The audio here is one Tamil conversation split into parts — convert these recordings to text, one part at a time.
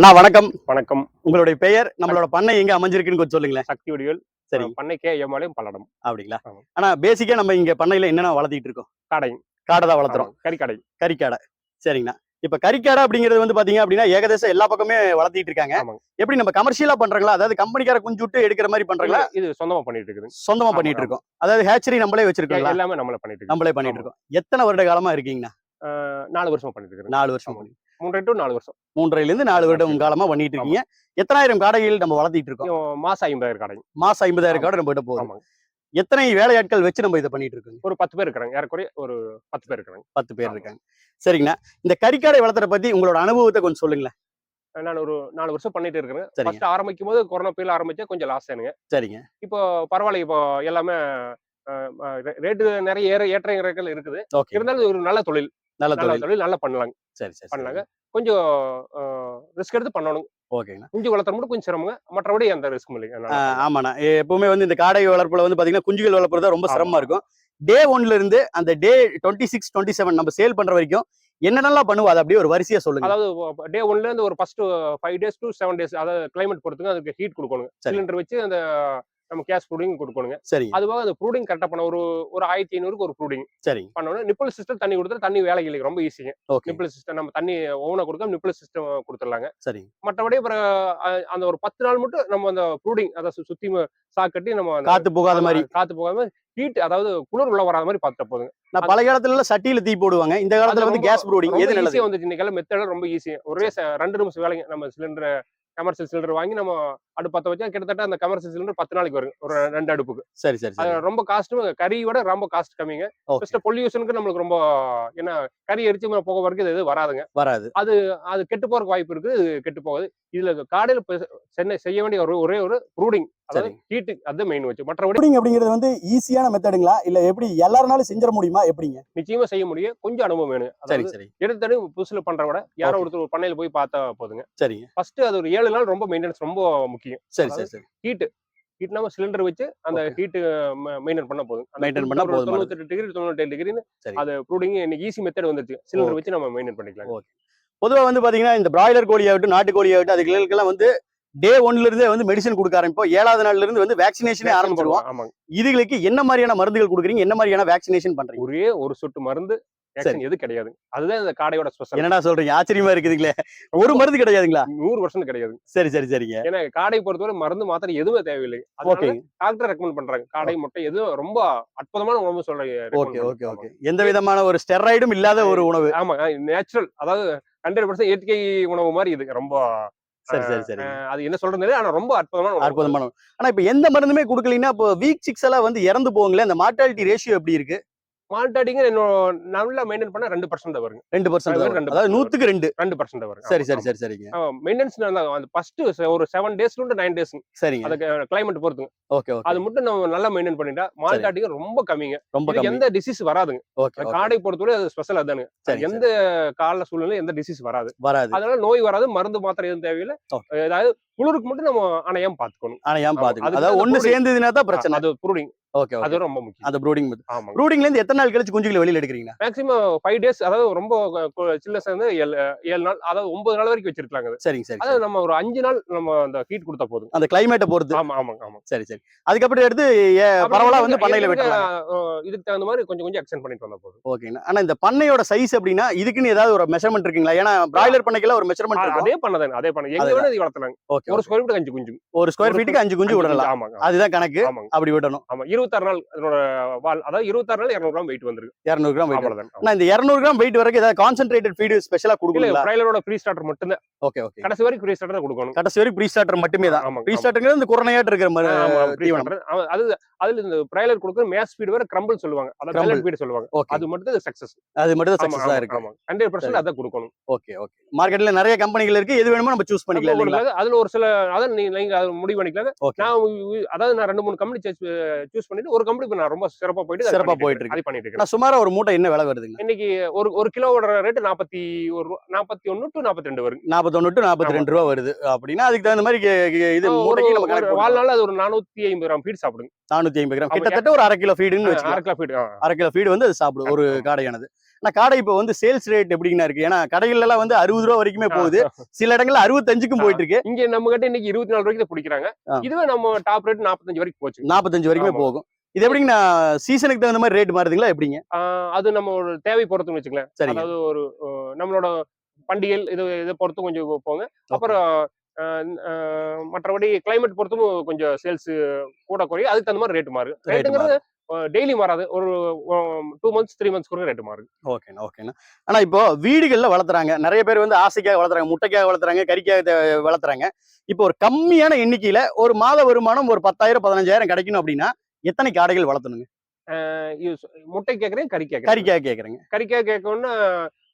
அண்ணா வணக்கம். வணக்கம். உங்களுடைய பெயர் நம்மளோட பண்ணை எங்க அமைஞ்சிருக்குன்னு கொஞ்சம் சொல்லுங்களேன். சக்தி வடிவேல். சரி. பண்ணை கே எம்மாலையும் பல்லடம். அப்படிங்களா. ஆனா பேசிக்கா நம்ம இங்க பண்ணையில என்னென்ன வளர்த்திட்டு இருக்கோம்? கடை. காடை தான் வளர்த்துறோம். கறிக்கடை. கறிக்காடை. சரிங்கண்ணா. இப்ப கறிக்காடை அப்படிங்கிறது வந்து பாத்தீங்க அப்படின்னா ஏகதேசம் எல்லா பக்கமே வளர்த்திட்டு இருக்காங்க. எப்படி நம்ம கமர்ஷியலா பண்றாங்களா? அதாவது கம்பெனிக்கார குஞ்சு விட்டு எடுக்கிற மாதிரி பண்றாங்களா? இது சொந்தமா பண்ணிட்டு இருக்குது. சொந்தமா பண்ணிட்டு. இருக்கோம். அதாவது ஹேச்சரி நம்மளே வச்சிருக்கோங்களா எல்லாமே நம்மள பண்ணிட்டு இருக்கு நம்மளே பண்ணிட்டு. இருக்கோம். எத்தனை வருட காலமா இருக்கீங்கண்ணா? நாலு வருஷமா பண்ணிட்டு இருக்குது நாலு வருஷம். மூன்றரை டு நாலு வருஷம். மூன்றரைல இருந்து நாலு வருடம். காலமா பண்ணிட்டு இருக்கீங்க எத்தனாயிரம் காடைகள் நம்ம வளர்த்திட்டு இருக்கோம் மாசம் ஐம்பதாயிரம் கடை மாசம் ஐம்பதாயிரம். காடை நம்ம கிட்ட ஆமாங்க. எத்தனை வேலையாட்கள் வச்சு நம்ம இதை பண்ணிட்டு இருக்கோங்க ஒரு பத்து பேர் இருக்கிறாங்க. ஏறக்குறைய ஒரு பத்து பேர் இருக்கிறாங்க. பத்து பேர். இருக்காங்க. சரிங்கண்ணா. இந்த கறிக்காடை வளர்த்துற பத்தி உங்களோட அனுபவத்தை கொஞ்சம் சொல்லுங்களேன். நான் ஒரு நாலு வருஷம் பண்ணிட்டு இருக்கிறேன். ஃபர்ஸ்ட் ஆரம்பிக்கும் போது கொரோனா பேர்ல ஆரம்பிச்சா கொஞ்சம் லாஸ் ஆனுங்க சரிங்க. இப்போ பரவாயில்ல இப்போ எல்லாமே ரேட்டு நிறைய ஏற ஏற்ற இறக்கல் இருக்குது. இருந்தாலும் ஒரு நல்ல தொழில். நல்ல நல்ல தொழில். நல்லா பண்ணலாங்க. சரி சரி பண்ணலாங்க. கொஞ்சம் ரிஸ்க் எடுத்து பண்ணணும். ஓகேங்கண்ணா குஞ்சு வளர்த்துற மட்டும் கொஞ்சம் சிரமங்க. மற்றபடி அந்த ரிஸ்க் இல்லைங்க ஆமாண்ணா. எப்பவுமே வந்து இந்த காடை வளர்ப்புல வந்து பாத்தீங்கன்னா குஞ்சுகள் வளர்ப்புறது தான் ரொம்ப. சிரமமா இருக்கும். டே ஒன்ல இருந்து அந்த day twenty six twenty seven நம்ம சேல் பண்ற வரைக்கும் என்னென்னலாம் பண்ணுவோம்? அதை அப்படியே ஒரு வரிசையா சொல்லுங்க. அதாவது டே ஒன்ல இருந்து ஒரு first five days to seven days அதாவது கிளைமேட் பொறுத்துங்க அதுக்கு ஹீட் கொடுக்கணுங்க சரி. சிலிண்டர் வச்சு அந்த நம்ம கேஸ் ப்ரூடிங் கொடுக்கணுங்க. சரிங்க. அதுவாக அந்த ப்ரூடிங் கரெக்டாக பண்ண ஒரு ஒரு ஆயிரத்தி ஐநூறுக்கு ஒரு ப்ரூடிங் சரிங்க. பண்ணணும் நிப்பிள் சிஸ்டம் தண்ணி கொடுத்தா தண்ணி வேலை இல்லை ரொம்ப ஈஸிங்க. நிப்பிள் சிஸ்டம் நம்ம தண்ணி ஓவனை கொடுத்தா நிப்பிள் சிஸ்டம் கொடுத்துடலாங்க. சரிங்க. மற்றபடி அப்புறம் அந்த ஒரு பத்து நாள் மட்டும் நம்ம அந்த ப்ரூடிங் அதை சுத்தி ம- சாக்கு கட்டி நம்ம காத்து போகாத மாதிரி. காத்து போகாம ஹீட் அதாவது குளிர் உள்ள வராத மாதிரி பார்த்துட்டு போதுங்க. நான் பழைய காலத்துல சட்டியில தீ போடுவாங்க. இந்த காலத்துல வந்து கேஸ் ப்ரூடிங் எது நல்லது? ஈஸியா வந்துச்சு இன்னைக்கெல்லாம் மெத்தட் ரொம்ப ஈஸி. ஒரே ரெண்டு நிமிஷம் வேலைங்க. நம்ம சிலிண்டர் கமர்ஷியல் சிலிண்டர் வாங்கி நம்ம அடுப்பு வச்சா கிட்டத்தட்ட அந்த கமர்ஷியல் சிலிண்டர் பத்து நாளைக்கு வரும். ஒரு ரெண்டு அடுப்புக்கு. சரி சரி அது ரொம்ப காஸ்ட்டும் கறியோட ரொம்ப காஸ்ட் கம்மிங்க. ஃபர்ஸ்ட் பொல்யூஷனுக்கு நம்மளுக்கு ரொம்ப ஏன்னா கறி எரிச்சு போக வரைக்கும் இது எதுவும் வராதுங்க. வராது. அது கெட்டு போறதுக்கு வாய்ப்பு இருக்கு கெட்டு போகாது. இதுல காடையில சென்னை செய்ய வேண்டிய ஒரு ஒரே ஒரு ப்ரூடிங் அதாவது ஹீட்டு அது மெயின் வச்சு. மற்றபடி அப்படிங்கிறது வந்து ஈஸியான மெத்தடுங்களா இல்ல எப்படி எல்லாருனாலும் செஞ்சிட முடியுமா? எப்படிங்க? நிச்சயமா செய்ய முடியும். கொஞ்சம் அனுபவம் வேணும். சரி சரி. எடுத்தடு புதுசுல பண்ற விட யாரோ. ஒருத்தர் ஒரு பண்ணையில போய் பார்த்தா போதுங்க. சரிங்க. ஃபர்ஸ்ட் அது ஒரு ஏழு நாள் ரொம்ப மெயின்டெனன்ஸ் ரொம்ப முக்கியம். சரி சரி சரி. ஹீட் ஹீட் நம்ம சிலிண்டர் வச்சு அந்த Okay. ஹீட் மெயின்டைன் பண்ண போதும். Maintain பண்ணா ஒரு போதுமானது. தொண்ணூத்தெட்டு டிகிரி தொண்ணூத்தேழு டிகிரின்னு சரி. அது ப்ரூடிங் இன்னைக்கு ஈஸி மெத்தட் வந்துருச்சு சிலிண்டர். வச்சு நம்ம மெயின்டைன் பண்ணிக்கலாம் Okay. பொதுவா வந்து பாத்தீங்கன்னா இந்த பிராய்லர் கோழி ஆகட்டும் நாட்டு கோழி ஆகட்டும் அதுகளுக்கெல்லாம் வந்து டே ஒன்ல இருந்தே வந்து மெடிசன் கொடுக்க ஆரம்பிப்போம். ஏழாவது நாள்ல இருந்து வந்து வேக்சினேஷனே ஆரம்பிச்சிருவோம். இதுகளுக்கு என்ன மாதிரியான மருந்துகள் கொடுக்குறீங்க? என்ன மாதிரியான வேக்சினேஷன் பண்றீங்க? ஒரே ஒரு சொட்டு மருந்து எது கிடையாது. அதுதான் இந்த காடையோட ஸ்பெஷல் என்னடா சொல்றீங்க? ஆச்சரியமா இருக்குதுங்களே. ஒரு மருந்து கிடையாதுங்களா? நூறு வருஷம் கிடையாது. சரி சரி சரிங்க. ஏன்னா காடை பொறுத்தவரை மருந்து மாத்திரை எதுவுமே தேவையில்லை. ஓகே. டாக்டர் ரெக்கமெண்ட் பண்றாங்க. காடை முட்டை எதுவும் ரொம்ப அற்புதமான உணவு சொல்றாங்க ஓகே ஓகே ஓகே. எந்த விதமான ஒரு ஸ்டெராய்டும் இல்லாத ஒரு உணவு. ஆமா நேச்சுரல் அதாவது ஹண்ட்ரட் பர்சன்ட் இயற்கை உணவு மாதிரி இது. ரொம்ப சரி சரி சரி அது என்ன சொல்றது ஆனா ரொம்ப அற்புதமான. அற்புதமான. ஆனா இப்ப எந்த மருந்துமே கொடுக்கலீங்கன்னா இப்போ வீக் சிக்ஸ் எல்லாம் வந்து இறந்து போங்களே அந்த மார்டாலிட்டி ரேஷியோ எப்படி இருக்கு மால்டாடிங்க நல்லா மெயின்டைன் பண்ணா ரெண்டு பர்சன்ட் தான் வருங்க. ரெண்டு பர்சன்ட் அது ரெண்டு அதாவது நூத்துக்கு ரெண்டு. ரெண்டு பர்சன்ட் வரும் சரி சரி சரி சரிங்க. மெயின்டெனன்ஸ் அந்த ஃபர்ஸ்ட் ஒரு செவன் டேஸ்ல இருந்து நைன் டேஸ் சரிங்க. அதுக்கு கிளைமேட் பொறுத்துங்க. Okay okay. அது மட்டும் நம்ம நல்லா மெயின்டைன் பண்ணிட்டா மால்டாட்டிங்க ரொம்ப கம்மிங்க. ரொம்ப எந்த டிசீஸ் வராதுங்க. காடை பொறுத்தவரை அது ஸ்பெஷல் அதானுங்க. சரி எந்த கால சூழ்நிலை எந்த டிசீஸ் வராது. வராது. அதனால நோய் வராது மருந்து மாத்திரை எதுவும் தேவையில்லை. ஏதாவது குளிருக்கு மட்டும் நம்ம அணையாம பாத்துக்கணும். ஆமா, பாத்துக்கலாம் அதுக்கு அதாவது ஒண்ணு சேர்ந்ததுன்னா தான் பிரச்சனை. அது ப்ரூடிங் ஓகே அது ரொம்ப முக்கியம். அந்த ப்ரூடிங் ஆமாங்க. ப்ரூடிங்ல இருந்து எத்தனை நாள் கழிச்சு குஞ்சுகளை வெளியில எடுக்கிறீங்க? மேக்ஸிமம் ஃபைவ் டேஸ் அதாவது ரொம்ப சில்ல சேர்ந்து ஏழு நாள் அதாவது ஒன்பது நாள் வரைக்கும் வச்சிருக்காங்க அது. சரிங்க சரி அதாவது நம்ம ஒரு அஞ்சு நாள் நம்ம அந்த ஹீட் கொடுத்தா போதும். அந்த கிளைமேட்டை பொறுத்து. ஆமா ஆமாங்க ஆமா சரி சரி. அதுக்கப்புறம் எடுத்து இதுக்கு- வந்து பண்ணையில வெட்டலாம். இதுக்கு தகுந்த மாதிரி கொஞ்சம் கொஞ்சம் எக்ஸ்டெண்ட் பண்ணிட்டு வந்தா போதும். ஓகேங்க. ஆனா இந்த பண்ணையோட சைஸ் அப்படின்னா இதுக்குன்னு ஏதாவது ஒரு மெஷர்மெண்ட் இருக்குங்களா? ஏன்னா பிராய்லர் பண்ணைக்கெல்லாம் ஒரு மெஷர்மெண்ட் அதே பண்ணதாங்க அதே பண்ண. எங்க அதுதான். வேணா இது வளர்த்தலாங்க. ஓகே ஒரு ஸ்கொயர் ஃபீட் அஞ்சு குஞ்சு. ஒரு ஸ்கொயர் ஃபீட்டுக்கு அஞ்சு குஞ்சு விடலாம். ஆமாங்க ஆமா. அதுதான் கணக்கு. ஆமாங்க. அப்படி விடணும். ஆமா இருபத்தாறு நாள் அதனோட வால் அதாவது இருபத்தாறு நாள் இருநூறு கிராம் வெயிட் வந்துருக்கு. இரநூறு கிராம் வெயிட். ஆனா இந்த இரநூறு கிராம் வெயிட் வரைக்கும் ஏதாவது கான்சென்ட்ரேட்டட் ஃபீடு ஸ்பெஷலா கொடுக்கணுங்களா ட்ரைலரோட ஃப்ரீ ஸ்டார்டர் மட்டும்தான். ஓகே ஓகே கடைசி வரைக்கும் ஃப்ரீ ஸ்டார்டர் கொடுக்கணும். கடைசி வரைக்கும் ப்ரீ ஸ்டார்டர் மட்டுமே தான். ஆமா. ஸ்டார்டருங்கிறது இந்த குரணையாட்டு இருக்கிற மாதிரி அது அதுல இந்த பிரைலர் கொடுக்குற மேஸ் ஸ்பீடு வேற கிரம்பிள் சொல்லுவாங்க. அதாவது feed சொல்லுவாங்க. ஓகே அது மட்டும் தான் சக்சஸ் அது மட்டும் தான் சக்சஸா இருக்கு. ஆமா. ஹண்ட்ரட் பர்சன்ட் அதான் கொடுக்கணும். ஓகே ஓகே மார்க்கெட்ல நிறைய கம்பெனிகள் இருக்கு. எது வேணுமோ நம்ம சூஸ் பண்ணிக்கலாம் அதுல ஒரு சில அதான் நீங்க நீங்க அதை முடிவு பண்ணிக்கலாம் நான் அதாவது நான் ரெண்டு மூணு கம்பெனி சூஸ் பண்ணிட்டு ஒரு கம்பெனி நான் ரொம்ப சிறப்பா போயிட்டு சிறப்பா போயிட்டு இருக்கேன். அது பண்ணிட்டு இருக்கேன். நான் சுமாரா ஒரு மூட்டை என்ன விலை வருதுங்க? இன்னைக்கு ஒரு ஒரு கிலோவோட ரேட் நாற்பத்தி ஒரு நாற்பத்தி ஒன்னு டு நாற்பத்தி ரெண்டு வரும் நாற்பத்தொன்னு டு நாற்பத்தி ரெண்டு ரூபா வருது அப்படின்னா அதுக்கு தகுந்த மாதிரி இது மூட்டைக்கு நம்ம கணக்கு வாழ்நாள் அது ஒரு நானூத்தி ஐம்பது கிராம் ஃபீட் சாப்பிடுங்க. நானூத்தி ஐம்பது கிராம். கிட்டத்தட்ட ஒரு அரை கிலோ ஃபீடுன்னு அரை கிலோ ஃபீட் அரை கிலோ ஃபீடு வந்து அது சாப்பிடும் ஒரு. காடையானது. ஆனா காடை இப்போ வந்து சேல்ஸ் ரேட் எப்படிங்கண்ணா இருக்கு? ஏன்னா கடைகள்ல எல்லாம் வந்து அறுபது ரூபா வரைக்குமே போகுது. சில இடங்கள்ல அறுபத்தஞ்சுக்கும் போயிட்டு இருக்கு இங்க நம்ம கிட்ட இன்னைக்கு இருபத்தி நாலு ரூபாய்க்கு தான் பிடிக்கிறாங்க. இதுவே நம்ம டாப் ரேட் நாற்பத்தஞ்சு வரைக்கும் போச்சு. நாற்பத்தஞ்சு வரைக்குமே. போகும். இது எப்படிங்கண்ணா சீசனுக்கு தகுந்த மாதிரி ரேட் மாறுதுங்களா எப்படிங்க? அது நம்ம ஒரு தேவை பொறுத்துன்னு வச்சுக்கலாம் சரிங்க. அதாவது ஒரு நம்மளோட பண்டிகை இது இதை பொறுத்து கொஞ்சம் போங்க. அப்புறம் மற்றபடி கிளைமேட் பொறுத்தும் கொஞ்சம் சேல்ஸ் கூட குறையும். அதுக்கு தகுந்த மாதிரி ரேட் மாறும். ரேட்டுங்கிறது டெய்லி மாறாது ஒரு டூ மந்த்ஸ் த்ரீ மந்த்ஸ் கூட ரேட் மாறும் ஓகேண்ணா ஓகேண்ணா. ஆனா இப்போ வீடுகள்ல வளர்த்துறாங்க. நிறைய பேர் வந்து ஆசைக்காக வளர்த்துறாங்க முட்டைக்காக வளர்த்துறாங்க கறிக்காக வளர்த்துறாங்க. இப்போ ஒரு கம்மியான எண்ணிக்கையில ஒரு மாத வருமானம் ஒரு பத்தாயிரம் பதினஞ்சாயிரம் கிடைக்கணும் அப்படின்னா எத்தனை காடைகள் வளர்த்தணுங்க? முட்டை கேட்கறேன் கறி கேட்கறேன் கறிக்காக கேக்குறேங்க கறிக்காக கேட்கணும்னா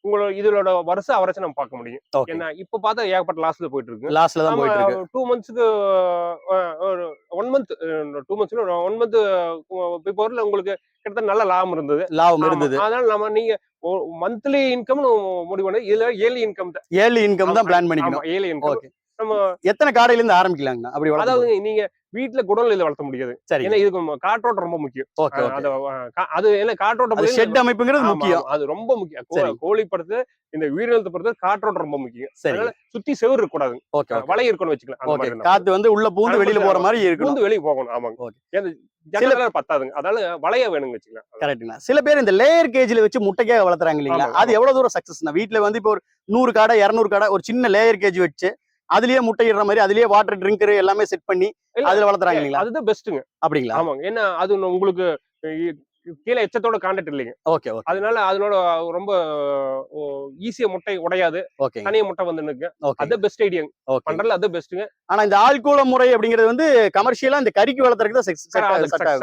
உங்களோட இதோட வருஷ அவரேஜ் நம்ம பார்க்க முடியும். ஏன்னா இப்ப பார்த்தா ஏகப்பட்ட லாஸ்ல போயிட்டு இருக்கு. லாஸ்ட்ல தான் போயிட்டு இருக்கு. டூ மந்த்ஸ்க்கு ஒரு ஒன் மந்த் டூ மந்த்ஸ்ல ஒன் மந்த் பிஃபோர்ல உங்களுக்கு கிட்டத்தட்ட நல்ல லாபம் இருந்தது. லாபம். இருந்தது. அதனால நம்ம நீங்க மந்த்லி இன்கம் முடிவு பண்ணி இதுல ஏழு இன்கம் தான் ஏழு இன்கம் தான் பிளான் பண்ணிக்கணும். ஏழு இன்கம் நம்ம எத்தனை காடையில இருந்து ஆரம்பிக்கலாங்கண்ணா? அப்படி அதாவது நீங்க வீட்டுல குடல் இதை வளர்த்த முடியாது. சரி. ஏன்னா இதுக்கு காற்றோட்டம் ரொம்ப முக்கியம். அது ஏன்னா காற்றோட்டம் ஷெட் அமைப்புங்கிறது முக்கியம். அது ரொம்ப முக்கியம். கோழி பொறுத்து இந்த உயிரினத்தை பொறுத்து காற்றோட்டம் ரொம்ப முக்கியம். சரி. அதனால சுத்தி செவுரு இருக்கக்கூடாது. Okay okay. வலை இருக்கணும் வச்சுக்கலாம். காத்து வந்து உள்ள பூந்து வெளியில போற மாதிரி இருக்கணும். பூந்து வெளியே போகணும் ஆமாங்க. ஜன்னலால பத்தாதுங்க. அதனால வளைய வேணுங்க வச்சுக்கலாம். கரெக்ட்டுண்ணா சில பேர் இந்த லேயர் கேஜ்ல வச்சு முட்டைக்காக வளர்த்துறாங்க இல்லைங்களா? அது எவ்வளவு தூரம் சக்சஸ்னா வீட்ல வந்து இப்போ ஒரு நூறு காடை இரநூறு காடை ஒரு சின்ன லேயர் கேஜ் வச்சு அதுலயே முட்டையிடுற மாதிரி அதுலயே வாட்டர் ட்ரிங்கர் எல்லாமே செட் பண்ணி அதுல வளர்த்துறாங்க அதுதான் பெஸ்ட்டுங்க அப்படிங்களா? ஆமாங்க ஏன்னா அது உங்களுக்கு கீழே எச்சத்தோட கான்டாக்ட் இல்லைங்க. Okay okay. அதனால அதனோட ரொம்ப ஈஸியா முட்டை உடையாது. ஓகே தனியா முட்டை வந்து நிற்கு அது பெஸ்ட் ஐடியா பண்றதுல அது பெஸ்ட்டுங்க ஆனா இந்த ஆள்கூல முறை அப்படிங்கிறது வந்து கமர்ஷியலா இந்த கறிக்கு வளர்த்துறதுக்கு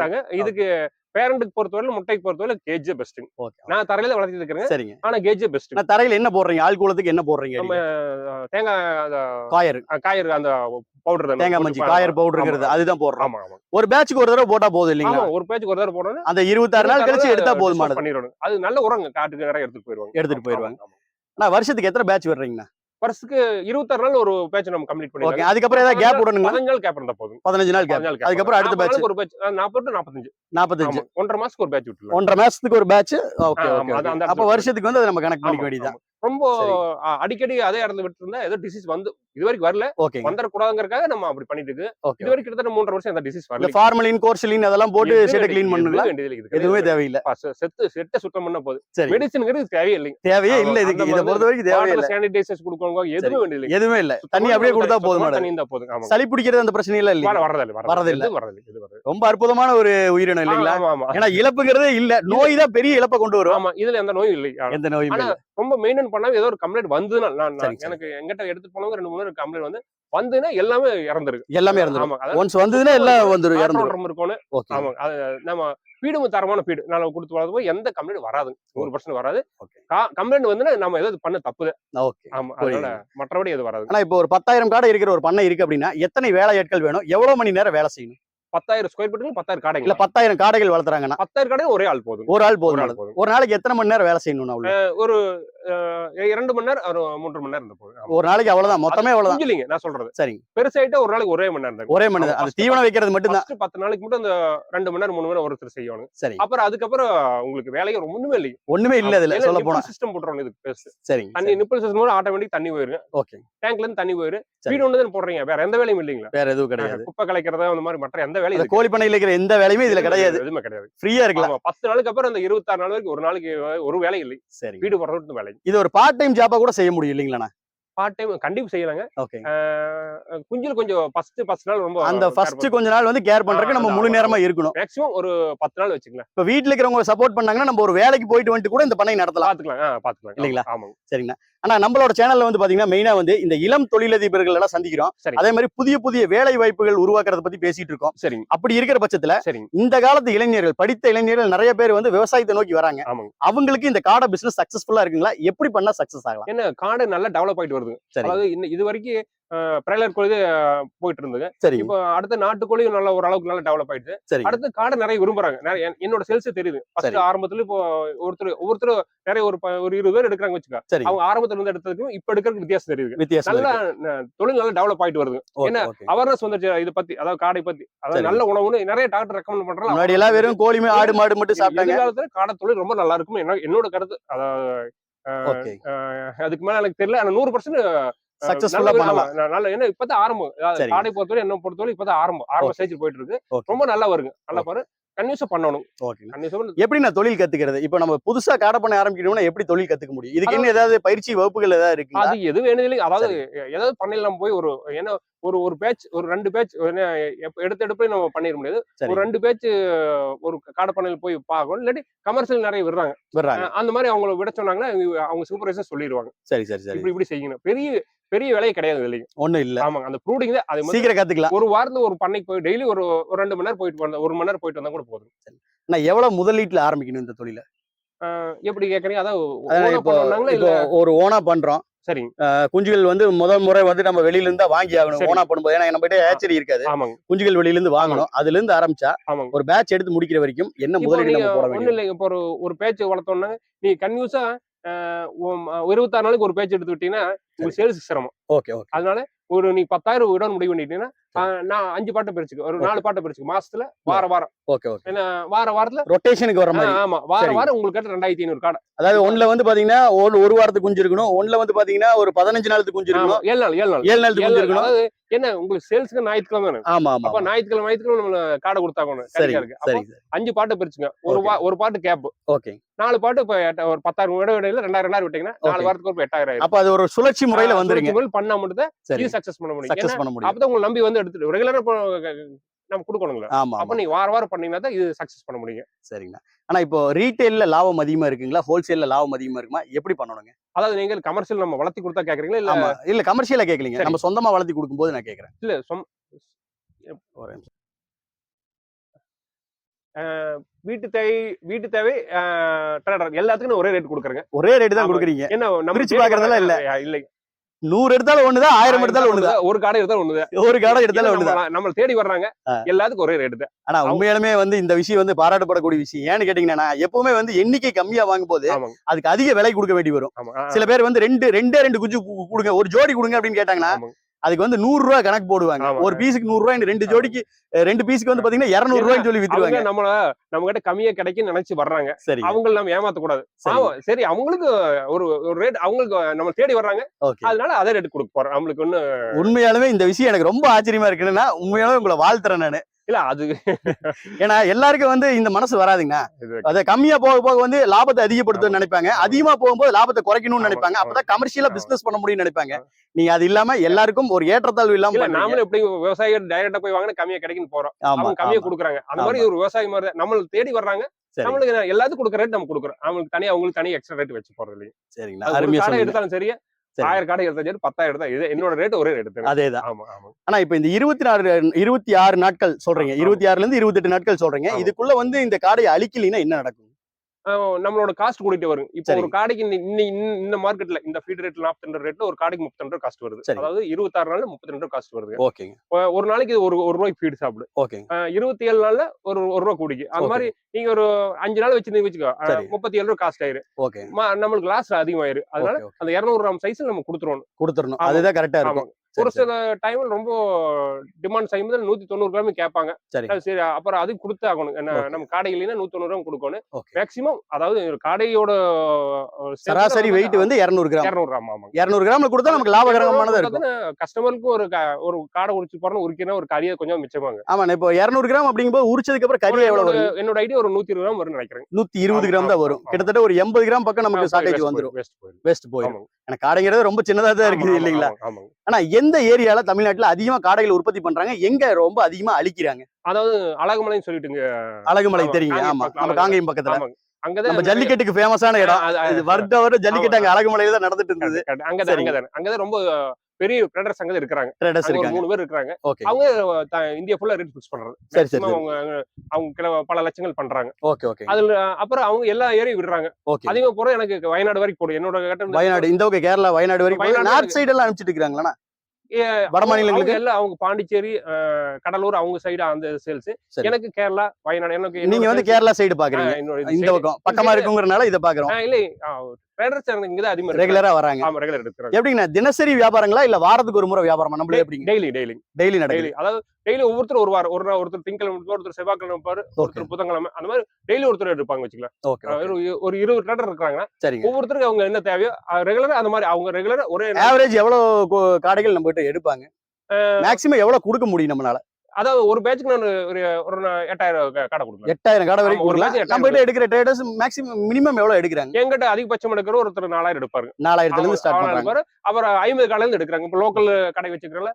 தான் இதுக்கு பேரண்ட்டுக்கு பொறுத்தவரை முட்டைக்கு பொறுத்தவரை கேஜ் பெஸ்ட்டுங்க ஓகே நான் தரையில வளர்த்திட்டு இருக்கிறேங்க சரிங்க. ஆனா கேஜ் பெஸ்ட்டுங்க நான் தரையில என்ன போடுறீங்க? ஆள்கூலத்துக்கு என்ன போடுறீங்க நம்ம தேங்காய் அந்த காயர் காய்கறி அந்த பவுடர் தேங்காய் மஞ்சி காயர் பவுடருங்கிறது அதுதான் போடுறோம். ஆமா ஆமா. ஒரு பேட்சுக்கு ஒரு தடவை போட்டா போதும் இல்லைங்களா? ஒரு பேஜுக்கு ஒரு தடவை போடணும். அந்த இருபத்தாறு நாள் கழிச்சு எடுத்தா போதுமானது. பண்ணிடணும். அது நல்ல உரங்க. காட்டுக்கு நிறைய எடுத்துட்டு போயிருவாங்க எடுத்துட்டு போயிருவாங்க. ஆனா வருஷத்துக்கு எத்தனை பேட்ச் வர்றீங்கண்ணா வருஷத்துக்கு இருபத்தாறு நாள் ஒரு பேட்ச் நம்ம கம்ப்ளீட் பண்ணிடலாம். அதுக்கப்புறம் ஏதாவது கேப் விடணுங்களா? பதினஞ்சு நாள் கேப் இருந்தா போதும். பதினஞ்சு நாள் கேப் அதுக்கப்புறம் அடுத்த. நாளுக்கு ஒரு பேட்ச் நாற்பது டு நாற்பத்தஞ்சு. நாற்பத்தஞ்சு. ஒன்றரை மாசத்துக்கு ஒரு பேட்ச் விட்டுலாம் ஒன்றரை மாசத்துக்கு ஒரு பேட்ச் ஓகே அப்ப வருஷத்துக்கு வந்து அதை நம்ம கணக்கு பண்ணிக்க ஆமா. ரொம்ப அடிக்கடி அதே இடத்துல விட்டு இருந்தா ஏதோ டிசீஸ் வந்து இது வரைக்கும் வரல. ஓகேங்க. வந்துடக்கூடாதுங்கிறதுக்காக நம்ம அப்படி பண்ணிட்டு இருக்கு ஓகே இது வரைக்கும் கிட்டத்தட்ட மூன்றரை வருஷம் அந்த டிசீஸ் வரல ஃபார்மலின் கோர்சிலின் அதெல்லாம் போட்டு ஷெட்டை க்ளீன் பண்ணுங்களா? எதுவுமே தேவையில்லை. செத்து செட்டை சுத்தம் பண்ண போதும் சரி. மெடிசனுங்கிறது தேவையே இல்லைங்க தேவையே இல்ல இதுக்கு. இதை பொறுத்த வரைக்கும் தேவையே இல்ல. சானிடைசர்ஸ் கொடுக்கணும் எதுவுமே வேண்டியது எதுவுமே இல்ல. தண்ணி அப்படியே கொடுத்தா போதுமானது தண்ணி இருந்தா போதும் ஆமா சளி பிடிக்கிறது அந்த பிரச்சனை இல்ல இல்லையா வரதில்லை வரதில்லை. வரதில்லை. ரொம்ப அற்புதமான ஒரு உயிரினம் இல்லைங்களா? ஆமா ஆமா. ஏன்னா இழப்புங்கிறதே இல்ல. நோய் தான் பெரிய இழப்பை கொண்டு வரும். ஆமா இதுல எந்த நோயும் இல்லை. எந்த நோயும் இல்ல. ரொம்ப மெயின்டைன் பண்ணாம ஏதோ ஒரு கம்ப்ளைண்ட் வந்ததுன்னா நான். எனக்கு எங்கிட்ட எடுத்து போனவங்க ரெண்டு மூணு கம்ப்ளைண்ட் வந்து வந்துன்னா எல்லாமே இறந்துருக்கு எல்லாமே அதாவது ஒன்ஸ் வந்ததுன்னா எல்லாம் வந்துரும் இறந்துரும். ஓகே. ஆமா அது நம்ம பீடும் தரமான பீடு. நான் கொடுத்து வளர்த்து போய் எந்த கம்ப்ளைண்ட் வராது. நூறு பர்சன்ட் வராது. கம்ப்ளைண்ட் வந்து நம்ம ஏதோ பண்ண தப்பு. ஓகே. ஆமா அதனால மற்றபடி எது வராது. ஆனா இப்போ ஒரு பத்தாயிரம் காடை இருக்கிற ஒரு பண்ணை இருக்கு அப்படின்னா எத்தனை வேலையாட்கள் வேணும்? எவ்வளவு மணி நேரம் வேலை செய்யணும்? பத்தாயிரம் ஸ்கொயர் ஃபீட்டுக்கு பத்தாயிரம் இல்ல காடைங்க பத்தாயிரம் காடைகள் வளர்த்துறாங்கன்னா பத்தாயிரம் கடை ஒரே ஆள் போதும். ஒரு ஆள் போதும். ஒரு நாளைக்கு எத்தனை மணி நேரம் வேலை செய்யணும் அவ்வளவு ஒரு இரண்டு மணி நேரம் ஒரு மூன்று மணி நேரம் இருந்தா. ஒரு நாளைக்கு அவ்வளவுதான். மொத்தமே அவ்வளவுதான். புரியலீங்க நான் சொல்றது. சரிங்க. பெருசாயிட்டா ஒரு நாளைக்கு ஒரே மணி நேரம் தான். ஒரே மணி நேரம் அது தீவனம் வைக்கிறது மட்டும்தான். ஃபர்ஸ்ட் பத்து நாளைக்கு மட்டும் அந்த ரெண்டு மணி நேரம் மூணு மணி நேரம் ஒருத்தர் செய்யணும். சரி அப்புறம் அதுக்கப்புறம் உங்களுக்கு வேலையே ஒண்ணுமே இல்லை ஒண்ணுமே இல்ல இதுல சொல்ல போனா. சிஸ்டம் போட்டுறோம் இதுக்கு பேஸ்ட் சரிங்க தண்ணி நிப்பிள் சிஸ்டம் ஆட்டோமேட்டிக் தண்ணி போயிரு ஓகே டேங்க்ல இருந்து தண்ணி போயிரு சரி. வீடு ஒன்று தான் போடுறீங்க? வேற எந்த வேலையும் இல்லைங்களா? வேற எதுவும் கிடையாது. குப்பை கலைக்கிறதா அந்த மாதிரி மற்ற எந்த இந்த வேலையும் கோழி பண்ணையில இருக்கிற எந்த வேலையுமே இதுல கிடையாது. எதுவுமே கிடையாது. ஃப்ரீயா இருக்கலாம். பத்து நாளுக்கு அப்புறம் அந்த இருபத்தாறு நாள் வரைக்கும் ஒரு நாளைக்கு ஒரு வேலை இல்லை. சரி வீடு போடுறது வேலை. இது ஒரு பார்ட் டைம் ஜாப்பா கூட செய்ய முடியும் இல்லைங்களா பார்ட் டைம் கண்டிப்பா செய்யலாங்க. குஞ்சுல கொஞ்சம் ஃபர்ஸ்ட் ஃபர்ஸ்ட் நாள் ரொம்ப அந்த ஃபர்ஸ்ட் கொஞ்ச நாள் வந்து கேர் பண்றதுக்கு நம்ம முழு நேரமா இருக்கணும். மேக்ஸிமம் ஒரு பத்து நாள் வச்சுக்கலாம் இப்ப வீட்டுல இருக்கிறவங்க சப்போர்ட் பண்ணாங்கன்னா நம்ம ஒரு வேலைக்கு போயிட்டு வந்துட்டு கூட இந்த பண்ணை நடத்தலாம். பாத்துக்கலாம். பாத்துக்கலாம். இல்லைங்களா? ஆமா சரிங்களா? ஆனா நம்மளோட சேனல்ல வந்து பாத்தீங்கன்னா மெயினா வந்து இந்த இளம் தொழிலதிபர்கள் எல்லாம் சந்திக்கிறோம். சரி அதே மாதிரி புதிய புதிய வேலை வாய்ப்புகள் உருவாக்குறத பத்தி பேசிட்டு இருக்கோம். சரிங்க. அப்படி இருக்கிற பட்சத்துல சரிங்க. இந்த காலத்து இளைஞர்கள் படித்த இளைஞர்கள் நிறைய பேர் வந்து விவசாயத்தை நோக்கி வராங்க. ஆமாங்க. அவங்களுக்கு இந்த காடை பிசினஸ் சக்சஸ்ஃபுல்லா இருக்குங்களா? எப்படி பண்ணா சக்சஸ் ஆகலாம்? என்ன காடு நல்லா டெவலப் ஆயிட்டு வருது. சரி. அதாவது இன்ன- இது வரைக்கும் பிராய்லர் கோழி போயிட்டு இருந்தது சரிங்க இப்போ அடுத்த நாட்டுக்கோழியும் நல்ல ஓரளவுக்கு நல்லா டெவலப் ஆயிடுச்சு. சரிங்க அடுத்து காடை நிறைய விரும்புறாங்க. நிறைய என்- என்னோட சேல்ஸ் தெரியுது. ஃபர்ஸ்ட் சரி. ஆரம்பத்துல இப்போ ஒருத்தர் ஒவ்வொருத்தர் நிறைய ஒரு ஒரு இருபது பேர் எடுக்கிறாங்க வச்சுக்க. சரிங்க அவங்க ஆரம்பத்துல இருந்து எடுத்ததுக்கும் இப்ப எடுக்கிறதுக்கு வித்தியாசம் தெரியுது. வித்தியாசம் நல்லா தொழில் நல்லா டெவலப் ஆயிட்டு வருது. ஓகே. அவேர்னஸ் வந்துருச்சு. இதை பத்தி அதாவது காடை பத்தி. அதாவது சரி. நல்ல உணவுன்னு நிறைய டாக்டர் ரெக்கமெண்ட் பண்றாங்க முன்னாடி எல்லாம் வெறும் கோழிமே ஆடு மாடு மட்டும் சாப்பிட்டாங்க. காடை தொழில் ரொம்ப நல்லா இருக்கும் என்ன- என்னோட கருத்து. அதாவது அதுக்கு மேல எனக்கு தெரியல. ஆனா நூறு பர்சன்ட் சக்சஸ்ஃபுல்லா பண்ணலாம் நல்ல ஏன்னா இப்பதான் ஆரம்பம். காடை பொறுத்தவரை என்ன பொறுத்தவரை இப்பதான் ஆரம்பம். ஆரம்ப. ஸ்டேஜ் போயிட்டு இருக்கு. ரொம்ப நல்லா வருங்க. நல்லா பாரு கன்யூஸா பண்ணணும். ஓகே எப்படி நான் தொழில் கத்துக்கிறது? இப்போ நம்ம புதுசா காடை பண்ண ஆரம்பிக்கணும்னா எப்படி தொழில் கத்துக்க முடியும்? இதுக்கு இன்னும் ஏதாவது பயிற்சி வகுப்புகள் ஏதாவது இருக்குங்களா? அது எது வேணுதில்லைங்க அதாவது ஏதாவது பண்ணையில நம்ம போய் ஒரு என்ன ஒரு ஒரு பேட்ச் ஒரு ரெண்டு பேட்ச் எடுத்து எடுப்பே நம்ம பண்ணிட முடியாது. ஒரு ரெண்டு பேட்ச் ஒரு காடை பண்ணையில் போய் பார்க்கணும். இல்லாட்டி கமர்ஷியல் நிறைய விடுறாங்க. வர்றாங்க அஹ் அந்த மாதிரி அவங்கள விட சொன்னாங்கன்னா அவங்க சூப்பர்வைசர் சொல்லிடுவாங்க. சரி சரி சரி. இப்படி இப்படி செய்யணும். பெரிய பெரிய வேலையே கிடையாது இல்லைங்க ஒண்ணும் இல்ல. ஆமாங்க அந்த ப்ரூடிங் தான் அது சீக்கிரம் கத்துக்கலாம். ஒரு வாரத்துல ஒரு பண்ணைக்கு போய் டெய்லி ஒரு ஒரு ரெண்டு மணி நேரம் போயிட்டு வந்தா ஒரு மணி நேரம் போயிட்டு வந்தா கூட போதும். நான் எவ்வளவு முதலீட்டுல ஆரம்பிக்கணும் இந்த தொழில? எப்படி கேக்குறீங்க? அதான் இப்போ ஒரு ஓனா பண்றோம். அஹ் குஞ்சுகள் வந்து முதல் முறை வந்து நம்ம வெளியில இருந்தா வாங்கி ஆகணும். சரி. ஓனா பண்ணும்போது. ஏன்னா நம்ம ஏச்சரி இருக்காது. குஞ்சுகள் வெளியில இருந்து வாங்கணும். அதுல இருந்து ஆரம்பிச்சா ஒரு பேட்ச் எடுத்து முடிக்கிற வரைக்கும் என்ன முதலீடு நம்ம போட வேண்டியது? இப்போ ஒரு ஒரு பேச்சு வளர்த்தோம்னா நீ கன்யூஸா இருபத்தாறு நாளைக்கு ஒரு பேச்சு எடுத்துக்கிட்டீங்கன்னா உங்களுக்கு சேல்ஸ் சிரமம். Okay okay. அதனால ஒரு நீ பத்தாயிரம் விடணும் முடிவு பண்ணிட்டீங்கன்னா நான் அஞ்சு பாட்டை பிரிச்சுக்க ஒரு நாலு பாட்டை பிரிச்சுக்க மாசத்துல வார வாரம். Okay okay. வார வாரத்துல ரொட்டேஷனுக்கு வர மாதிரி. ஆமா. வார. வாரம் உங்களுக்கு கிட்ட ரெண்டாயிரத்தி ஐநூறு காடை அதாவது ஒண்ணுல வந்து பாத்தீங்கன்னா ஒரு ஒரு வாரத்துக்கு குஞ்சு இருக்கணும் ஒண்ணுல வந்து பாத்தீங்கன்னா ஒரு பதினஞ்சு நாளுக்கு குஞ்சு இருக்கணும் ஏழு நாள் ஏழு நாள். ஏழு நாளுக்கு குஞ்சு நாள். இருக்கணும் அதாவது என்ன உங்களுக்கு சேல்ஸ்க்கு ஞாயிற்றுக்கிழமை ஆமா ஆமா அப்ப ஞாயிற்றுக்கிழமை ஞாயிற்றுக்கிழமை நம்ம காடை கொடுத்தாகணும். சரி சரி அஞ்சு பாட்டை பிரிச்சுங்க ஒரு ஒரு பாட்டு கேப் ஓகே. நாலு பாட்டு இப்ப ஒரு பத்தாயிரம் விட விடையில ரெண்டாயிரம் ரெண்டாயிரம் விட்டீங்கன்னா நாலு. வாரத்துக்கு ஒரு எட்டாயிரம். அப்ப அது ஒரு சுழற்சி முறையில வந்துருங்க. பண்ணா ஏன்னா சக்சஸ் பண்ண முடியும். அப்பதான் உங்களை நம்பி வந்து எடுத்துட்டு ரெகுலரா நம்ம கொடுக்கணுங்களா ஆமா அப்ப ஆமா. நீ வார வாரம் பண்ணீங்கன்னா தான் இது சக்சஸ் பண்ண முடியும். சரிங்கண்ணா. ஆனா இப்போ ரீட்டைல்ல லாபம் அதிகமா இருக்குங்களா? ஹோல்சேல்ல லாபம் அதிகமா இருக்குமா? எப்படி பண்ணணுங்க? அதாவது நீங்க கமர்ஷியல் நம்ம வளர்த்தி கொடுத்தா கேக்குறீங்களா இல்ல இல்ல கமர்ஷியலா கேட்கலீங்க. சரி. நம்ம சொந்தமா வளர்த்தி கொடுக்கும்போது நான் கேக்குறேன் இல்ல சொம். வீட்டு தேவை வீட்டு தேவை எல்லாத்துக்கும் ஒரே ரேட் கொடுக்குறேங்க. ஒரே ரேட் தான். கொடுக்குறீங்க. என்ன நம்ம பிரிச்சு வர- இல்ல. ஆ, இல்ல. நூறு எடுத்தாலும் ஒண்ணுதான் ஆயிரம் எடுத்தாலும் ஒண்ணுதான். ஒரு கடை எடுத்தாலும் ஒண்ணுதான். ஒரு கடை எடுத்தாலும் ஒண்ணுதான். நம்ம தேடி வர்றாங்க. எல்லாத்துக்கும் ஒரே ரேட் தான். ஆனா உண்மையாலுமே வந்து இந்த விஷயம் வந்து பாராட்டப்படக்கூடிய விஷயம். ஏன்னு கேட்டீங்கன்னா எப்பவுமே வந்து எண்ணிக்கை கம்மியா வாங்கும் போது அதுக்கு அதிக விலை கொடுக்க வேண்டி வரும். சில பேர் வந்து ரெண்டு ரெண்டே ரெண்டு குஞ்சு கொடுங்க ஒரு ஜோடி கொடுங்க அப்படின்னு கேட்டாங்கன்னா. அதுக்கு வந்து நூறு ரூபாய் கணக்கு போடுவாங்க. ஒரு பீஸுக்கு நூறு ரூபாய் ரெண்டு ஜோடிக்கு ரெண்டு பீஸுக்கு வந்து பாத்தீங்கன்னா இருநூறு ரூபாய்னு சொல்லி வித்துருவாங்க. நம்மள நம்ம கிட்ட கம்மியா கிடைக்குன்னு நினைச்சு வர்றாங்க. சரி அவங்கள நம்ம ஏமாத்த கூடாது. சரி அவங்களுக்கு ஒரு ஒரு ரேட் அவங்களுக்கு நம்ம தேடி வர்றாங்க. அதனால அதே ரேட் கொடுக்க போறோம் நம்மளுக்கு ஒண்ணு உண்மையாலுமே இந்த விஷயம் எனக்கு ரொம்ப ஆச்சரியமா இருக்குன்னா உண்மையாலுமே உங்களை வாழ்த்துறேன் நானு. இல்ல அது ஏன்னா எல்லாருக்கும் வந்து இந்த மனசு வராதுங்கண்ணா. இது அதை கம்மியா போக போக வந்து லாபத்தை அதிகப்படுத்தணும்னு நினைப்பாங்க. அதிகமா போகும்போது லாபத்தை குறைக்கணும்னு நினைப்பாங்க. அப்பதான் கமர்ஷியலா. பிசினஸ் பண்ண முடியும்னு நினைப்பாங்க. நீங்க அது இல்லாம எல்லாருக்கும் ஒரு ஏற்றத்தாழ்வு இல்லாம. நாமளும் எப்படி விவசாயிகள் டைரக்டா போய் வாங்கினா கம்மியா கிடைக்குன்னு போறோம். அவங்க கம்மியா. கொடுக்குறாங்க. அந்த மாதிரி ஒரு விவசாயி மாதிரி தான். நம்மள தேடி வர்றாங்க. நம்மளுக்கு எல்லாத்துக்கும் கொடுக்குற ரேட் நம்ம கொடுக்குறோம். அவங்களுக்கு தனியா அவங்களுக்கு தனியா எக்ஸ்ட்ரா ரேட் வச்சு போறது இல்லையா சொன்னீங்க. எடுத்தாலும் சரி சரி. ஆயிரம் கடை எடுத்தாலும் சரி பத்தாயிரம் எடுத்தா இது என்னோட ரேட் ஒரே ரேட் தான். அதேதான். ஆமா ஆமா. ஆனா இப்ப இந்த இருபத்தி நாலு இருபத்தி ஆறு நாட்கள் சொல்றீங்க. இருபத்தி ஆறுல இருந்து இருபத்தி எட்டு நாட்கள் சொல்றீங்க. இதுக்குள்ள வந்து இந்த காடையை அழிக்கலைன்னா என்ன நடக்கும்? நம்மளோட காஸ்ட் கூட்டிட்டு வரும். இப்போ. ஒரு காடைக்கு இந்த- இன்னி- இன்னி- இந்த மார்க்கெட்ல இந்த ஃபீட் ரேட்ல நாற்பத்தி ரெண்டு ரேட்ல ஒரு காடைக்கு முப்பத்தி ரெண்டு காஸ்ட் வருது. அதாவது இருபத்தாறு நாள்ல முப்பத்தி ரெண்டு காஸ்ட் வருது ஓகேங்க ஒரு நாளைக்கு ஒரு ஒரு ரூபாய்க்கு ஃபீட் சாப்பிடு. ஆஹ் இருபத்தி ஏழு நாள்ல ஒரு ஒரு ரூபா கூடிக்கு. அந்த. மாதிரி நீங்க ஒரு அஞ்சு நாள் வச்சிருந்தீங்க வச்சுக்கோ. முப்பத்தி ஏழு ரூபா காஸ்ட் ஆயிரு ஓகே நம்மளுக்கு லாஸ் அதிகமாயிரு அதனால ஓகே, ஓகே. அந்த இருநூறு கிராம் சைஸ்ல நம்ம கொடுத்துருவோம் கொடுத்துடணும். அதுதான் கரெக்டா இருக்கும். ஒரு. சில டைம்ல ரொம்ப டிமாண்ட் செய்யும்போது நூத்தி தொண்ணூறு கிராம் கேட்பாங்க. சரி. அப்புறம் அது கொடுத்து ஆகணும். என்ன. நம்ம காடை இல்லைன்னா நூத்தி தொண்ணூறு கிராம் கொடுக்கணும். மேக்சிமம் அதாவது ஒரு காடையோட சராசரி வெயிட் வந்து இருநூறு கிராம். இருநூறு கிராம் ஆமாங்க. இருநூறு கிராம்ல கொடுத்தா நமக்கு லாபகரமானதா இருக்கும். கஸ்டமருக்கும் ஒரு க- ஒரு காடை உரிச்சு போறோம் உரிக்கிறா ஒரு கறியை கொஞ்சம் மிச்சமாங்க. ஆமா இப்போ இருநூறு கிராம் அப்படிங்கும்போது உரிச்சதுக்கு அப்புறம் கறி எவ்வளவு என்னோட வரும்? என்னோட ஐடியா ஒரு நூத்தி இருபது கிராம் வரும்னு நினைக்கிறேன் நூத்தி இருபது கிராம் தான் வரும். கிட்டத்தட்ட ஒரு எண்பது கிராம் பக்கம் நமக்கு சாட்டேஜ் வந்துரும். வேஸ்ட் போயிடும் வேஸ்ட் போயிடும். எனக்கு காடைங்கிறது ரொம்ப சின்னதா தான் இருக்குது இல்லைங்களா. ஆனா எந்த ஏரியால தமிழ்நாட்டுல அதிகமா காடைகள் உற்பத்தி பண்றாங்க? எங்க ரொம்ப அதிகமா அழிக்கிறாங்க? அதாவது அழகுமலைன்னு சொல்லிட்டுங்க. அழகுமலை தெரியுங்க. காங்கேயம் ஆமா பக்கத்துல நம்ம காங்கேயம் பக்கத்துல. நம்ம ஜல்லிக்கட்டுக்கு ஃபேமஸான இடம். வருட வருடம் ஜல்லிக்கட்டு அங்க. அழகுமலையில தான் நடந்துட்டு இருந்தது. அங்கதான். அங்கதான். அங்கதான் ரொம்ப பெரிய ட்ரேடர்ஸ் இருக்கிறாங்க. ட்ரேடர்ஸ் அங்க இருக்காங்க. மூணு பேர் இருக்காங்க ஓகே அவங்க இந்தியா ஃபுல்லா ரேட் ஃபிக்ஸ் பண்றது. சரி, சரி. அவங்க அவங்க பல லட்சங்கள் பண்றாங்க. Okay okay. அதுல அப்புறம் அவங்க எல்லா ஏரியும் விடுறாங்க. ஓகே. அதிகமா போற எனக்கு வயநாடு வரைக்கும் போடும். என்னோட வயநாடு இந்த பக்கம் கேரளா வயநாடு வரைக்கும் நார்த் சைடு எல்லாம் அனுப்பிச்சிட்டு இருக்காங்களா வட மாநிலங்களுக்கு? எல்லாம் அவங்க பாண்டிச்சேரி கடலூர் அவங்க சைடு அந்த சேல்ஸ். எனக்கு கேரளா வயநாடு எனக்கு நீங்க வந்து கேரளா சைடு பாக்குறீங்க. இந்த பக்கம் பக்கமா இருக்குங்கிறனால இதை பாக்குறோம். இல்ல ட்ரேடர்ஸ் இங்கதான் அதிகமா இருக்கு. ரெகுலரா வராங்க. ஆமா ரெகுலர் எடுக்கிறாங்க. எப்படிங்கண்ணா தினசரி வியாபாரங்களா இல்ல வாரத்துக்கு ஒரு முறை வியாபாரமா? நம்மள எப்படிங்க? Daily daily. Daily daily. அதாவது டெய்லி ஒவ்வொருத்தர் ஒரு வாரம் ஒரு ஒருத்தர் திங்கக்கிழமை ஒருத்தர் செவ்வாய்க்கிழமை இருப்பாரு ஒருத்தர் புதன்கிழமை அந்த மாதிரி டெய்லி ஒருத்தர் இருப்பாங்க வச்சுக்கலாம் ஒரு இருபது ட்ரேடர் இருக்காங்கன்னா சரிங்க. ஒவ்வொருத்தருக்கு அவங்க என்ன தேவையோ ரெகுலரா அந்த மாதிரி அவங்க ரெகுலரா ஒரே ஆவரேஜ் எவ்வளவு காடைகள் நம்ம கிட்ட எடுப்பாங்க? மேக்ஸிமம் எவ்வளவு கொடுக்க முடியும் நம்மளால? அதாவது ஒரு பேட்சுக்கு நான் ஒரு ஒரு எட்டாயிரம் கடை கொடுக்குறேன் எட்டாயிரம் கடை வரைக்கும் ஒரு கொடுக்கலாம். நம்ம கிட்ட எடுக்கிற ட்ரேடர்ஸ் மேக்ஸிமம் மினிமம் எவ்வளவு எடுக்கிறாங்க? என்கிட்ட அதிகபட்சம் எடுக்கிற ஒருத்தர் நாலாயிரம் எடுப்பாரு நாலாயிரத்துல இருந்து ஸ்டார்ட் பண்றாங்க. அப்புறம் ஐம்பது கடையில இருந்து எடுக்கிறாங்க. இப்போ லோக்கல் கடை வச்சுக்கிறல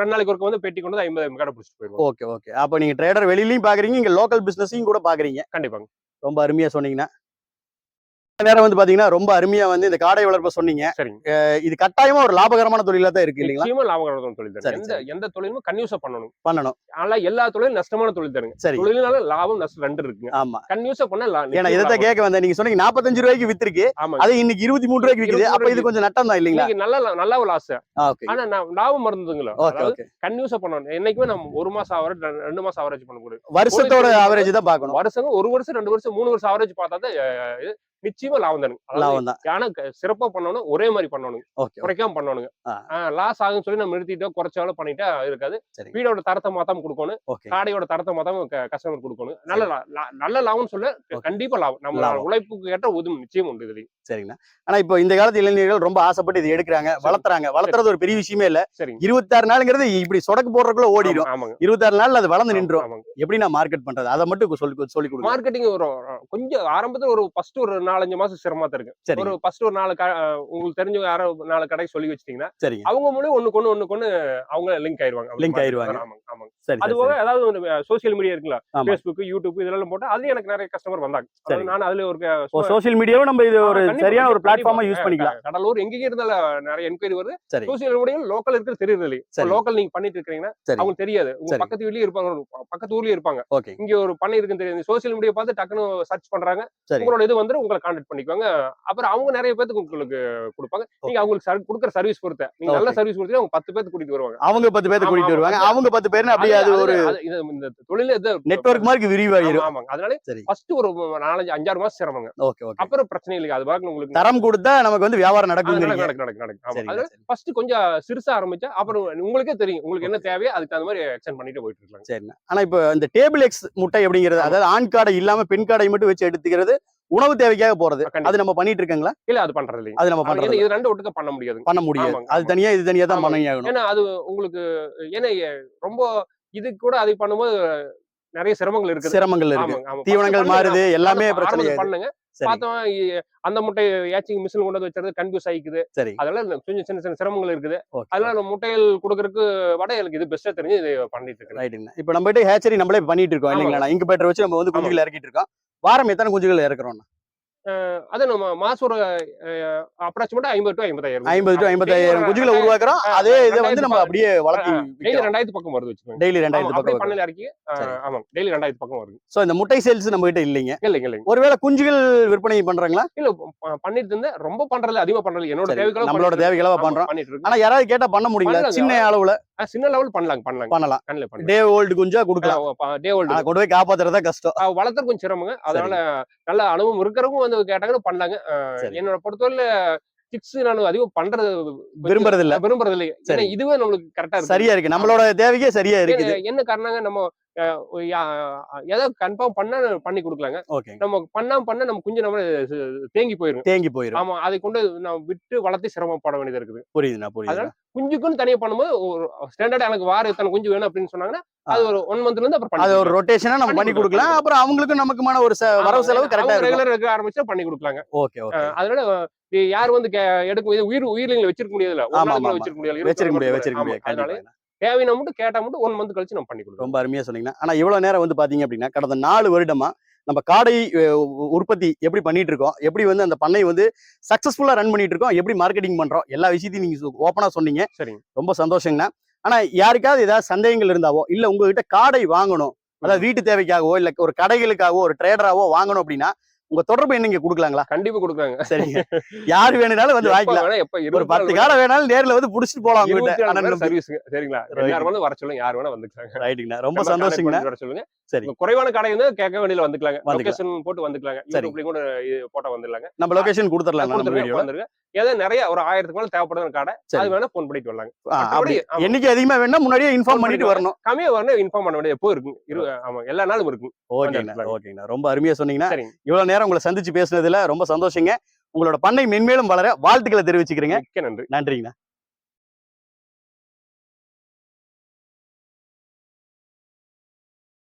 ரெண்டு நாளைக்கு ஒருக்க வந்து பெட்டி கொண்டு ஐம்பது கடை பிடிச்சிட்டு போயிருவோம் ஓகே ஓகே. அப்ப நீங்க ட்ரேடர் வெளியிலயும் பாக்குறீங்க இங்க லோக்கல் பிசினஸையும் கூட பாக்குறீங்க. கண்டிப்பாங்க. ரொம்ப அருமையா சொன்னீங்கன்னா. நேரம் வந்து பாத்தீங்கன்னா ரொம்ப அருமையா வந்து இந்த காடை வளர்ப்ப சொன்னீங்க. சரிங்க. இது கட்டாயமா ஒரு லாபகரமான தொழிலா தான் இருக்கு இல்லைங்களா? லாபகரமான தொழில் தருங்க எந்த. எந்த தொழிலுமே கன்யூஸா பண்ணணும். பண்ணணும். ஆனா எல்லா தொழிலும் நஷ்டமான தொழில் தருங்க சரி. தொழில்னால லாபம் நஷ்டம் ரெண்டு இருக்குங்க. ஆமா. கன்யூஸா பண்ணா ஏன்னா லாபம். கேட்க வந்தேன். நீங்க சொன்னீங்க நாற்பத்தஞ்சு ரூபாய்க்கு வித்திருக்கு. அது இன்னைக்கு இருபத்தி மூணு ரூபாய்க்கு விக்குது. 23 அப்ப இது கொஞ்சம் நட்டம் தான் இல்லைங்களா? நல்ல நல்ல லாஸ் ஓகே. ஆனா நான் லாபம் மறந்துங்களா கன்யூஸா பண்ணணும். என்னைக்குமே நம்ம ஒரு மாசம் ஆவரேஜ் ரெண்டு மாசம் ஆவரேஜ் பண்ணக்கூடாது. வருஷத்தோட ஆவரேஜ் தான் பார்க்கணும். வருஷம் ஒரு வருஷம் ரெண்டு வருஷம் மூணு வருஷம் ஆவரேஜ் பார்த்தா தான் இது நிச்சயமா லாபம் தானுங்க. லாபம் தான். ஆனா க- சிறப்பா பண்ணணும் ஒரே மாதிரி பண்ணணும் ஓகே குறைக்காம பண்ணணுங்க. லாஸ் ஆகும்னு சொல்லி நம்ம நிறுத்திட்டோம் குறைச்சாலும் பண்ணிட்டா இருக்காது. வீடோட தரத்தை மாத்தாம கொடுக்கணும். காடையோட தரத்தை மாத்தாம கஸ்டமர் கொடுக்கணும். நல்ல நல்ல லாபம்னு சொல்ல. கண்டிப்பா லாபம். நம்ம லாபம். உழைப்புக்கு ஏற்ற உதவும் நிச்சயம் உண்டு இதுல சரிங்கண்ணா. ஆனா இப்போ இந்த காலத்து இளைஞர்கள் ரொம்ப ஆசைப்பட்டு இது எடுக்கிறாங்க வளர்த்துறாங்க. வளர்த்துறது ஒரு பெரிய விஷயமே இல்ல. இருபத்தாறு நாளுங்கிறது இப்படி சொடக்கு போடுறதுக்குள்ள ஓடிடும் இருபத்தாறு நாள்ல அது வளர்ந்து நின்றோம் எப்படி நான் மார்க்கெட் பண்றது? அதை மட்டும் சொல்லி சொல்லி கொடுங்க. மார்க்கெட்டிங் ஒரு கொஞ்சம் ஆரம்பத்துல ஒரு ஃபர்ஸ்ட் ஒரு நாலஞ்சு மாசம் சிரமமா இருக்கு சரி ஒரு ஃபர்ஸ்ட் ஒரு நாலு உங்களுக்கு தெரிஞ்ச யாரோ நாலு கடைக்கு சொல்லி வச்சிட்டீங்கன்னா சரிங்க அவங்க மூலியம் ஒண்ணு ஒண்ணுக்கு ஒண்ணு அவங்க லிங்க் ஆயிருவாங்க market. ஆயிருவாங்க. ஆமாங்க ஆமாங்க சரி அது சரி, போக சரி. ஏதாவது சோசியல் மீடியா இருக்குல்ல. ஃபேஸ்புக் யூடியூப் இதெல்லாம் போட்டு அதுலயும் எனக்கு நிறைய கஸ்டமர் வந்தாங்க சரி. நான் அதுல ஒரு சோசியல் மீடியாவும் நம்ம இது ஒரு சரியான ஒரு பிளாட்ஃபார்மா யூஸ். பண்ணிக்கலாம் கடலூர் எங்கேயும் இருந்தாலும் நிறைய என்கொயரி வருது சரி சோசியல் மீடியா லோக்கல் இருக்கிறது தெரியுது சரி. லோக்கல் நீங்க பண்ணிட்டு இருக்கீங்கன்னா சரி. அவங்களுக்கு தெரியாது உங்க சரி. பக்கத்து வீட்லயும் இருப்பாங்க பக்கத்து ஊர்லயும் இருப்பாங்க இங்க ஒரு பண்ணை இருக்குன்னு தெரியாது சோசியல் மீடியா பார்த்து டக்குன்னு சர்ச் பண்றாங்க சரி. உங்களோட இது வந்து உங்களை கான்டாக்ட் பண்ணிக்குவாங்க. அப்புறம் அவங்க நிறைய பேத்துக்கு உங்களுக்கு கொடுப்பாங்க. நீங்க அவங்களுக்கு சர்- கொடுக்குற சர்வீஸ் பொறுத்த. நீங்க நல்ல. சர்வீஸ் கொடுத்தீங்க அவங்க பத்து பேத்துக்கு கூட்டிட்டு வருவாங்க. அவங்க பத்து ஆமா, கூட்டிட்டு. வருவாங்க. அவங்க பத்து பேர்னு அப்படியே அது ஒரு இந்த தொழில இது நெட்வொர்க் மாதிரி விரிவாயிரும். ஆமா, ஆமாங்க. அதனால சரி. ஃபர்ஸ்ட் ஒரு நாலஞ்சு அஞ்சாறு மாசம் சிரமங்க. Okay okay. அப்புறம் பிரச்சனை இல்லை அது பாக்க உங்களுக்கு தரம் கொடுத்தா நமக்கு வந்து வியாபாரம் ஆ, நடக்குங்கிறீங்க நடக்கு நடக்கு நடக்கு நடக்கு ஆமா. சரிங்க அது சரி. ஃபர்ஸ்ட் கொஞ்சம் சிறுசா ஆரம்பிச்சா அப்புறம் உங்களுக்கே தெரியும். உங்களுக்கு என்ன தேவையோ அதுக்கு தகுந்த மாதிரி எக்ஸ்டெண்ட் பண்ணிட்டு போயிட்டு இருக்கலாம் சரிண்ணா ஆனா இப்போ இந்த டேபிள் எக்ஸ் முட்டை அப்படிங்கிறது. அதாவது ஆண் காடை இல்லாம பெண் காடை மட்டும் வச்சு எடுத்துக்கிறது உணவு தேவைக்காக போறது. அது நம்ம பண்ணிட்டு இருக்கீங்களா இல்ல அது பண்றது இல்லைங்க அது நம்ம பண்றது. இது ரெண்டு ஒட்டுக்க பண்ண முடியாது பண்ண முடியாது அது. தனியா இது தனியா தான். பண்ணி ஆகணும் ஏன்னா அது உங்களுக்கு ஏன்னா ரொம்ப இது கூட அதை பண்ணும்போது நிறைய சிரமங்கள் இருக்குது சிரமங்கள் இருக்கு. தீவனங்கள் மாறுது. எல்லாமே பிரச்சனை. பண்ணுங்க பார்த்தோம் அந்த முட்டை ஏச்சிங் மிஷின் கொண்டு வந்து வச்சுறது கன்ஃபியூஸ் ஆயிக்குது. சரி. அதெல்லாம் இந்த கொஞ்சம் சின்ன சின்ன சிரமங்கள் இருக்குது. அதனால நம்ம முட்டைகள் கொடுக்கறதுக்கு விட எனக்கு இது பெஸ்டா தெரிஞ்சு இது பண்ணிட்டு இருக்கேன். ரைட்டுங்கண்ணா. இப்போ நம்ம ஹேச்சரி நம்மளே பண்ணிட்டு இருக்கோம். இல்லைங்களா? இன்குபேட்டர் வச்சு நம்ம வந்து குஞ்சுகள் இறக்கிட்டு இருக்கோம். வாரம் எத்தனை குஞ்சுகள் இறக்குறோம் அது நம்ம மாசம் ஒரு அப்ராக்சிமேட்டா ஐம்பது டு ஐம்பதாயிரம் ஐம்பது டு ஐம்பத்தாயிரம் குஞ்சுகளை உருவாக்குறோம். அதே இதை வந்து நம்ம அப்படியே வளர்த்தி டெய்லி ரெண்டாயிரத்து பக்கம் வருது வச்சுக்கோங்க டெய்லி ரெண்டாயிரத்து பக்கம் பண்ணல இறக்கி ஆ, சரி. ஆமா டெய்லி ரெண்டாயிரத்து பக்கம் வருது. ஸோ இந்த முட்டை சேல்ஸ் நம்ம கிட்ட இல்லைங்க. இல்லைங்க இல்லைங்க. ஒருவேளை குஞ்சுகள் விற்பனை பண்றாங்களா? இல்ல பண்ணிட்டு இருந்தேன் ரொம்ப பண்றதுல அதிகமா பண்றது என்னோட சரி, தேவைகளும் நம்மளோட தேவைகளா பண்றோம். ஆனா யாராவது கேட்டா பண்ண முடியல. சின்ன அளவுல? சின்ன லெவல் பண்ணலாம் கண்ணில் பண்ணலாம். டே ஓல்டு குஞ்சா கொடுக்கலாம். டே ஓல்டு கொண்டு போய் காப்பாத்துறதா கஷ்டம். வளர்த்துறது கொஞ்சம் சிரமங்க. அதனால நல்ல அனுபவம் இருக்கிறவங்க வந்து கேட்டாங்கன்னு பண்ணலாங்க ஆ, சரி. என்னோட பொறுத்தவரையில கிட்ஸ் நான் அதிகம் பண்றது விரும்புறது இல்ல விரும்புறது இல்லை இதுவே நம்மளுக்கு கரெக்டா இருக்கு சரியா இருக்கு. நம்மளோட தேவைக்கே சரியா இருக்குது. என்ன- காரணங்க? நம்ம ஏதோ கன்ஃபார்ம் பண்ணா பண்ணி கொடுக்கலாங்க. நம்ம பண்ணாம பண்ண நம்ம கொஞ்சம் நம்ம தேங்கி போயிரும். தேங்கி போயிரும். ஆமா அதை கொண்டு நம்ம விட்டு வளர்த்து சிரமப்பட வேண்டியது இருக்குது. புரியுதுண்ணா புரியுது அதனால குஞ்சுக்குன்னு தனியா பண்ணும்போது ஒரு ஸ்டாண்டர்டா எனக்கு வார இத்தனை குஞ்சு வேணும் அப்படின்னு சொன்னாங்கன்னா அது ஒரு ஒன் மந்த்ல இருந்து அப்புறம் அது ஒரு ரொட்டேஷனா நம்ம பண்ணி கொடுக்கலாம். அப்புறம் அவங்களுக்கும் நமக்குமான ஒரு வரவு செலவு கரெக்டா ரெகுலர் இருக்க ஆரம்பிச்சா பண்ணி கொடுக்கலாங்க. ஓகே அதனால யார் வந்து எடுக்க முடியாது உயிர் உயிரினங்களை வச்சிருக்க முடியாது. வச்சிருக்க முடியாது வச்சிருக்க முடியாது. அதனால தேவையான மட்டும் கேட்டா மட்டும் ஒன் மந்த் கழிச்சு நம்ம பண்ணி கொடுக்குறோம் ரொம்ப அருமையா சொன்னீங்கன்னா. ஆனா இவ்வளவு நேரம் வந்து பாத்தீங்க அப்படின்னா கடந்த நாலு வருடமா நம்ம காடை உற்பத்தி எப்படி பண்ணிட்டு இருக்கோம்? எப்படி வந்து அந்த பண்ணை வந்து சக்சஸ்ஃபுல்லா ரன் பண்ணிட்டு இருக்கோம்? எப்படி மார்க்கெட்டிங் பண்றோம்? எல்லா விஷயத்தையும் நீங்க ஓப்பனா சொன்னீங்க. சரிங்க. ரொம்ப சந்தோஷங்கண்ணா. ஆனா யாருக்காவது ஏதாவது சந்தேகங்கள் இருந்தாவோ இல்ல உங்ககிட்ட காடை வாங்கணும் அதாவது வீட்டு தேவைக்காகவோ இல்ல ஒரு கடைகளுக்காகவோ ஒரு ட்ரேடராவோ வாங்கணும் அப்படின்னா உங்க தொடர்பு நீங்க கொடுக்கலாங்களா? கண்டிப்பா கொடுக்குறாங்க சரிங்க. யாரு வேணும்னாலும் வந்து வாங்கிக்கலாம். எப்ப ஒரு பத்து காலம் வேணாலும் நேர்ல வந்து புடிச்சிட்டு போலாம் உங்ககிட்ட. சர்வீஸுங்க சரிங்களா. யார் வேணா வர சொல்லுங்க. யார் வேணா வந்துக்கலாங்க. ரைட்டுங்கண்ணா ரொம்ப சந்தோஷங்கண்ணா வர சொல்லுங்க. சரி. குறைவான கடை வந்து கேட்க வேண்டியல வந்துக்கலாங்க. லொகேஷன் போட்டு வந்துக்கலாங்க. சரி. யூடியூப்லயும் கூட போட்டோ வந்துடலாங்க. நம்ம லொகேஷன் கொடுத்துடலாம் நம்ம வீடியோல வந்துருங்க ஏதோ நிறைய ஒரு ஆயிரத்துக்கு மேல தேவைப்படுற கடை. அது வேணா ஃபோன் பண்ணிட்டு வரலாங்க. என்னைக்கு அதிகமா வேணா முன்னாடியே இன்ஃபார்ம் பண்ணிட்டு வரணும். கம்மியா வரணும் இன்ஃபார்ம் பண்ண வேண்டியது எப்போ இருக்கும் இரு ஆமா எல்லா நாளும் இருக்கும் எடுத்துக்கலாம். ஓகேண்ணா ரொம்ப அருமையா சொன்னீங்கன்னா இவ்வளவு நேரம் உங்களை சந்திச்சு பேசுனதுல ரொம்ப சந்தோஷங்க. உங்களோட பண்ணை மென்மேலும் வளர வாழ்த்துக்களை தெரிவிச்சுக்கிறீங்க. நன்றி. நன்றிங்கண்ணா.